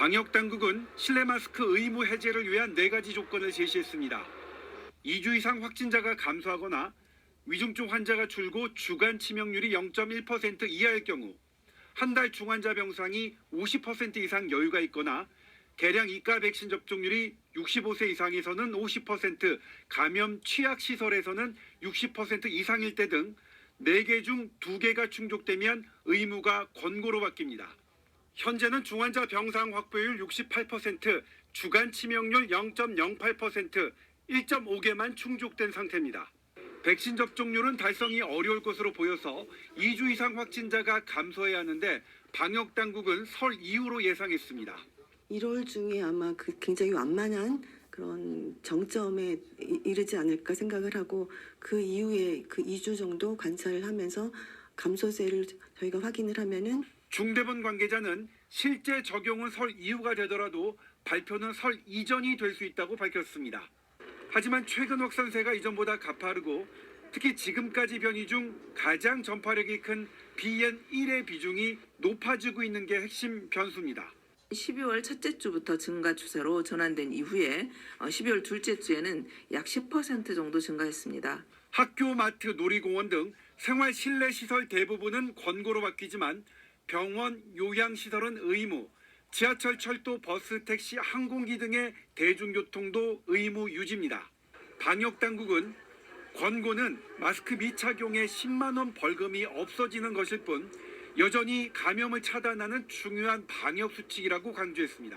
방역 당국은 실내 마스크 의무 해제를 위한 네 가지 조건을 제시했습니다. 2주 이상 확진자가 감소하거나 위중증 환자가 줄고 주간 치명률이 0.1% 이하일 경우 한 달 중환자 병상이 50% 이상 여유가 있거나 개량 이가 백신 접종률이 65세 이상에서는 50%, 감염 취약 시설에서는 60% 이상일 때 등 4개 중 2개가 충족되면 의무가 권고로 바뀝니다. 현재는 중환자 병상 확보율 68%, 주간 치명률 0.08%, 1.5개만 충족된 상태입니다. 백신 접종률은 달성이 어려울 것으로 보여서 2주 이상 확진자가 감소해야 하는데 방역 당국은 설 이후로 예상했습니다. 1월 중에 아마 그 굉장히 완만한 그런 정점에 이- 이르지 않을까 생각을 하고 그 이후에 그 2주 정도 관찰을 하면서 감소세를 저희가 확인을 하면은 중대본 관계자는 실제 적용은 설 이후가 되더라도 발표는 설 이전이 될 수 있다고 밝혔습니다. 하지만 최근 확산세가 이전보다 가파르고 특히 지금까지 변이 중 가장 전파력이 큰 BN1의 비중이 높아지고 있는 게 핵심 변수입니다. 12월 첫째 주부터 증가 추세로 전환된 이후에 어, 12월 둘째 주에는 약 10% 정도 증가했습니다. 학교, 마트, 놀이공원 등 생활 실내 시설 대부분은 권고로 바뀌지만 병원, 요양시설은 의무, 지하철, 철도, 버스, 택시, 항공기 등의 대중교통도 의무 유지입니다. 방역 당국은 권고는 마스크 미착용에 10만 원 벌금이 없어지는 것일 뿐 여전히 감염을 차단하는 중요한 방역 수칙이라고 강조했습니다.